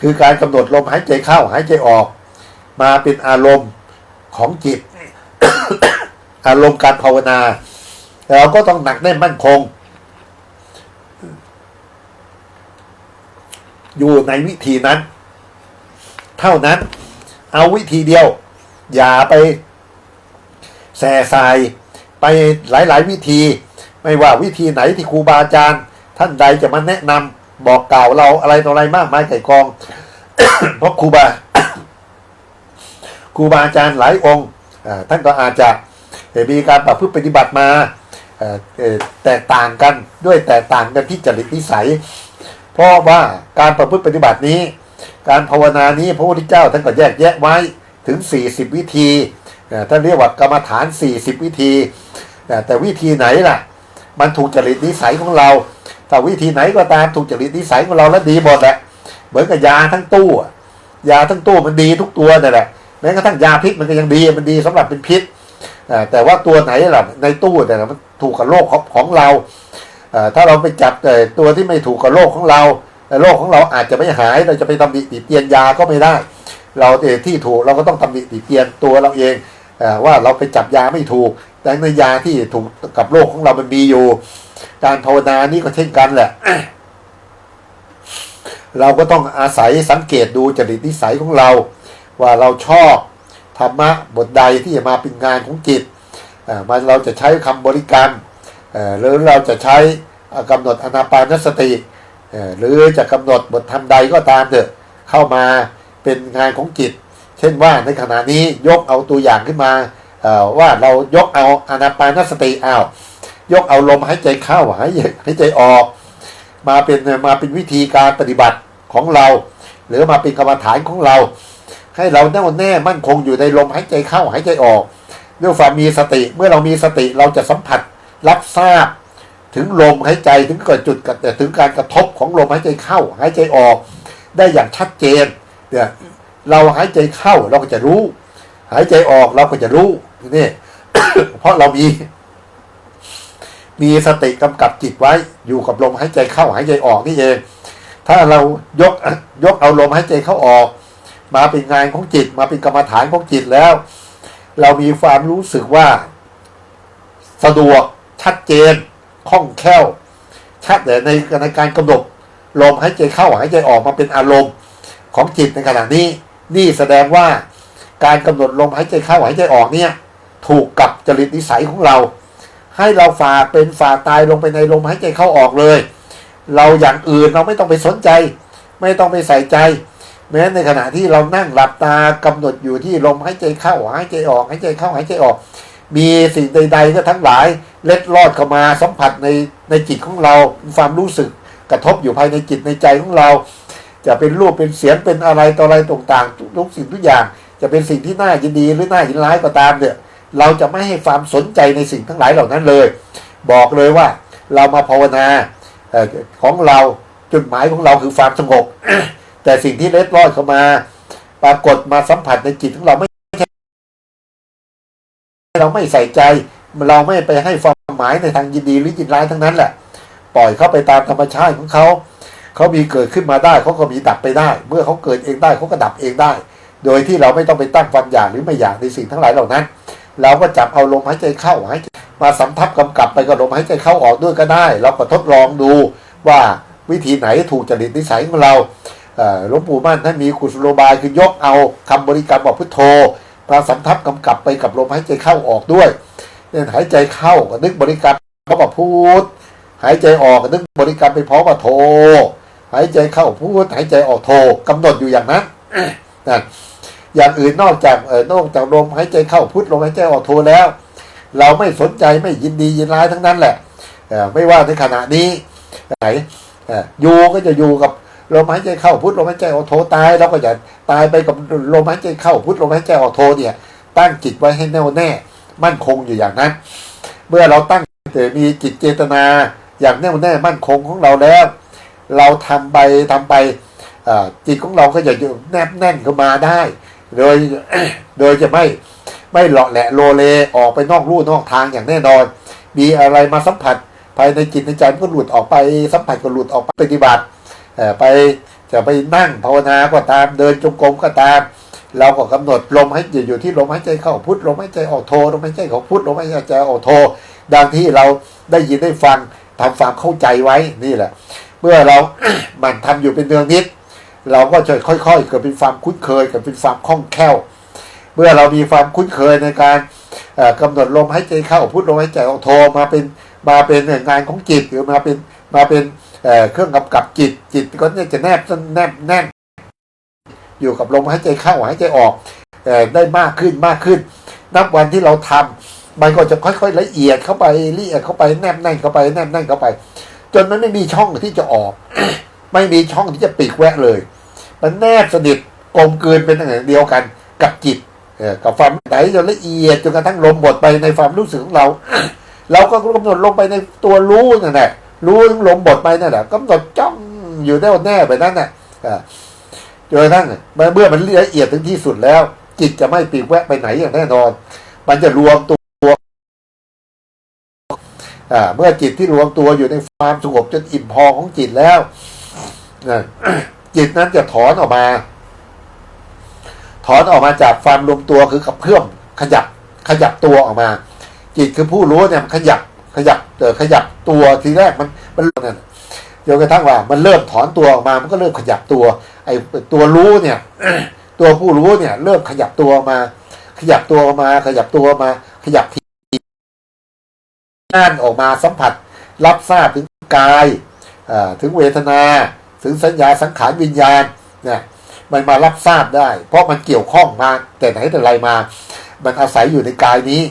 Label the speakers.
Speaker 1: คือการกำหนดลมหายใจเข้าหายใจออก มาเป็นอารมณ์ของจิต อารมณ์การภาวนาเราก็ต้องหนักแน่นมั่นคง อยู่ในวิธีนั้น เท่านั้น เอาวิธีเดียว อย่าไปแส่สายไปหลาย ๆ วิธี ไม่ว่าวิธีไหนที่ครูบาอาจารย์ ท่านใดจะมาแนะนำ บอกกล่าวเราอะไรต่ออะไรมากมายไก่กอง เพราะครูบาครูบาอาจารย์หลายองค์ท่านก็อาจจะมีการประพฤติปฏิบัติมาแตกต่างกันด้วยแตกต่างกันที่จริตนิสัย เพราะว่าการประพฤติปฏิบัตินี้ การภาวนานี้พระพุทธเจ้าท่านก็แยกแยะไว้ถึง 40 วิธีท่านเรียกว่ากรรมฐาน 40 วิธีแต่วิธีไหนล่ะ มันถูกจริตนิสัยของเรา ถ้าวิธีไหนก็ตามถูกจริตนิสัยของเราแล้วดีหมดแหละเหมือนกับยาทั้งตู้ยาทั้งตู้มันดีทุกตัวนั่นแหละแม้กระทั่งยาพิษมันก็ยังดีมันดีสำหรับเป็นพิษแต่ว่าตัวไหนล่ะในตู้แต่ยมันถูกกับโรคของของเราถ้าเราไปจับแต่ตัวที่ไม่ถูกกับโรคของเราโรคของเราอาจจะไม่หายเราจะไปตำหนิติเตียนยาก็ไม่ได้ เราเองที่ถูกเราก็ต้องตำหนิติเตียนตัวเราเองว่าเราไปจับยาไม่ถูก แต่ในยาที่ถูกกับโรคของเรามันมีอยู่ การภาวนานี่ก็เช่นกันแหละ เราก็ต้องอาศัยสังเกตดูจริตนิสัยของเรา ว่าเราชอบธรรมะบทใดที่จะมาเป็นงานของจิตอ่ามันเราจะใช้คำบริกรรมเอ่อหรือเราจะใช้อ่ากำหนดอนาปานสติเอ่อหรือจะกำหนดบทธรรมใดก็ตามเถอะเข้ามาเป็นงานของจิต เช่นว่าในขณะนี้ยกเอาตัวอย่างขึ้นมา ว่าเรายกเอาอนาปานสติเอายกเอาลมหายใจเข้าหายใจหายใจออก มาเป็นมาเป็นวิธีการปฏิบัติของเรา หรือมาเป็นกรรมฐานของเรา ให้เราแน่วแน่มั่นคงอยู่ในลมหายใจเข้าหายใจออกด้วยความมีสติเมื่อเรามีสติเราจะสัมผัสรับทราบ ถึงลมหายใจถึงเกิดจุดกับถึงการกระทบของลมหายใจเข้าหายใจออก ได้อย่างชัดเจนเนี่ยเราหายใจเข้าเราก็จะรู้ายใจออกเราก็จะรู้นี่เพราะเรามี มีสติกำกับจิตไว้ อยู่กับลมหายใจเข้าหายใจออกนี่เอง ถ้าเรายกยกเอาลมหายใจเข้าออก มาเป็นงานของจิต มาเป็นกรรมฐานของจิตแล้ว เรามีความรู้สึกว่า สะดวกชัดเจนคล่องแคล่ว ชัดแต่ในในการกำหนดลมหายใจเข้าหายใจออกมาเป็นอารมณ์ของจิตในขณะนี้ นี่แสดงว่า การกำหนดลมหายใจเข้าหายใจออกเนี่ยถูกกับจริตนิสัยของเรา ให้เราฝ่าเป็นฝ่าตายลงไปในลมหายใจเข้าออกเลย เราอย่างอื่นเราไม่ต้องไปสนใจ ไม่ต้องไปใส่ใจ แม้ในขณะที่เรานั่งหลับตากำหนดอยู่ที่ลมหายใจเข้าหายใจออกหายใจเข้าหายใจออก มีสิ่งใด ๆ ก็ทั้งหลายเล็ดลอดเข้ามาสัมผัสในในจิตของเราความรู้สึกกระทบอยู่ภายในจิตในใจของเรา จะเป็นรูปเป็นเสียงเป็นอะไรต่ออะไรต่างๆทุกสิ่งทุกอย่าง จะเป็นสิ่งที่น่ายินดีหรือน่ายินร้ายก็ตามเนี่ย เราจะไม่ให้ความสนใจในสิ่งทั้งหลายเหล่านั้นเลย บอกเลยว่าเรามาภาวนาออของเราจุดหมายของเราคือความสงบแต่สิ่งที่เล็ดลอดเข้ามา ปรากฏมาสัมผัสในจิตของเราไม่ใช่เราไม่ใส่ใจ เราไม่ไปให้ความหมายในทางยินดีหรือยินร้ายทั้งนั้นแหละปล่อยเขาไปตามธรรมชาติของเขา เขามีเกิดขึ้นมาได้เขาก็มีดับไปได้ เมื่อเขาเกิดเองได้เขาก็ดับเองได้ โดยที่เราไม่ต้องไปตั้งความอยากหรือไม่อยากในสิ่งทั้งหลายเหล่านั้น เราก็จับเอาลมหายใจเข้าหายมาสัมทับกำกับไปกับลมหายใจเข้าออกด้วยก็ได้ เราก็ทดลองดูว่าวิธีไหนถูกจริตนิสัยของเราหลวงปู่มั่นท่านมีกุศโลบายคือยกเอาคำบริกรรมบอกพุทโธมาสัมทับกำกับไปกับลมหายใจเข้าออกด้วยเนี่ยหายใจเข้าก็นึกบริกรรมเพราะว่าพูดหายใจออกก็นึกบริกรรมไปพร้อมว่าโทหายใจเข้าพูดหายใจออกโทกำหนดอยู่อย่างนั้น นะอย่างอื่นนอกจากเออนอกจากลมหายใจเข้าพุทลมหายใจออกโทแล้ว เราไม่สนใจไม่ยินดียินร้ายทั้งนั้นแหละเออไม่ว่าในขณะนี้ไหนเอออยู่ก็จะอยู่กับลมหายใจเข้าพุทลมหายใจออกโทตายเราก็จะตายไปกับลมหายใจเข้าพุทลมหายใจออกโทเนี่ย ตั้งจิตไว้ให้แน่วแน่ มั่นคงอยู่อย่างนั้น เมื่อเราตั้งแต่มีจิตเจตนาอย่างแน่วแน่มั่นคงของเราแล้ว เราทำไปทำไป จิตของเราก็จะอยู่แนบแน่นเข้ามาได้ โดยโดยจะไม่ไม่เลาะแหละโลเลออกไปนอกลู่นอกทางอย่างแน่นอน มีอะไรมาสัมผัสภายในจิตในใจมันก็หลุดออกไปสัมผัสก็หลุดออกไปปฏิบัติเอ่อไปจะไปนั่งภาวนาก็ตามเดินจงกรมก็ตาม เราก็กำหนดลมให้อยู่ที่ลมหายใจเข้าพุทลมหายใจออกโทลมหายใจเข้าพุทลมหายใจออกโท ดังที่เราได้ยินได้ฟังทำความเข้าใจไว้นี่แหละ เมื่อเรามันทำอยู่เป็นเนืองนิด เราก็จะค่อยๆ เกิดเป็นความคุ้นเคยเกิดเป็นความคล่องแคล่ว เมื่อเรามีความคุ้นเคยในการเอ่อกำหนดลมใหายใจเข้าพุทลมใหายใจออกโทมาเป็นมาเป็นงานของจิตหรือมาเป็นมาเป็นเเครื่องกำกับจิตจิตก็เนี่ยจะแนบแนบแน่นอยู่กับลมหายใจเข้าหายใจออกอได้มากขึ้นมากขึ้น นับวันที่เราทำมันก็จะค่อยๆละเอียดเข้าไปละเอียดเข้าไปแนบแน่นเข้าไปแนบแน่นเข้าไป จนมันไม่มีช่องที่จะออก ไม่มีช่องที่จะปีกแวะเลย มันแนบสนิทกลมกลืนเป็นอย่างเดียวกันกับจิตเออกับความไหนจนละเอียดจนกระทั่งลมบดไปในความรู้สึกของเรา เราก็กำหนดลงไปในตัวรู้นั่นแหละรู้ถึงลมบดไปนั่นแหละกำหนดจ้องอยู่แน่แน่ไปนั่นน่ะอ่าจนกระทั่งเมื่อมันละเอียดถึงที่สุดแล้ว จิตจะไม่ปีกแวะไปไหนอย่างแน่นอน มันจะรวมตัวอ่าเมื่อจิตที่รวมตัวอยู่ในความสงบจนอิ่มพอของจิตแล้วนะ จิตนั้นจะถอนออกมา ถอนออกมาจากความรวมตัวคือกับเพื่อมขยับขยับตัวออกมา จิตคือผู้รู้เนี่ยขยับขยับเออขยับตัวทีแรกมันมันนั่นจนกระทั่งว่ามันเริ่มถอนตัวออกมา มันก็เริ่มขยับตัว ไอ้ตัวรู้เนี่ย ตัวผู้รู้เนี่ย เริ่มขยับตัวมา ขยับตัวมา ขยับตัวมา ขยับทีน่านออกมาสัมผัส รับทราบถึงกายอ่าถึงเวทนา ถึงสัญญาสังขารวิญญาณเนี่ยมันมารับทราบได้ เพราะมันเกี่ยวข้องมาแต่ไหนแต่ไรมา มันอาศัยอยู่ในกายนี้